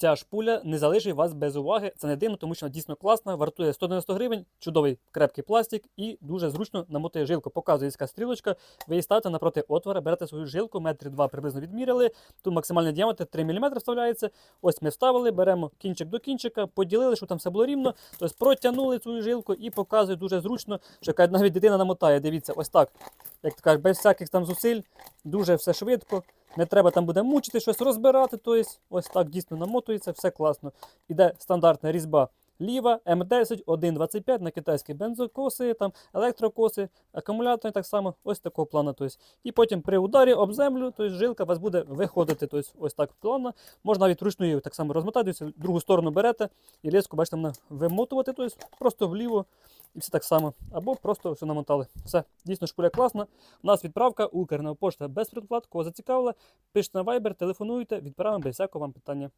ця шпуля не залишить вас без уваги. Це не дивно, тому що вона дійсно класна, вартує 190 гривень, чудовий крепкий пластик і дуже зручно намотує жилку. Показує яка стрілочка. Ви її ставите напроти отвора, берете свою жилку, метр два приблизно відміряли. Тут максимальний діаметр 3 мм вставляється. Ось ми вставили, беремо кінчик до кінчика, поділили, щоб там все було рівно. Тобто протягнули цю жилку і показує дуже зручно, що навіть дитина намотає. Дивіться, ось так. Як то кажуть, без всяких там зусиль, дуже все швидко. Не треба там буде мучити щось розбирати. Тобто, ось так дійсно намотується, все класно. Іде стандартна різьба ліва, М10, 1,25 на китайські бензокоси, там електрокоси, акумулятори так само, ось такого плану. Тобто. І потім при ударі об землю, тобто жилка у вас буде виходити. Тобто, ось так плавно. Можна навіть вручну її так само розмотати, тобто, другу сторону берете і леску, бачите, вимотувати, тобто просто вліво. І все так само. Або просто все намотали. Все, дійсно шпуля класна. У нас відправка Укрна пошта без предплат. Кого зацікавила, пишіть на Viber, телефонуйте, відправимо без всякого вам питання.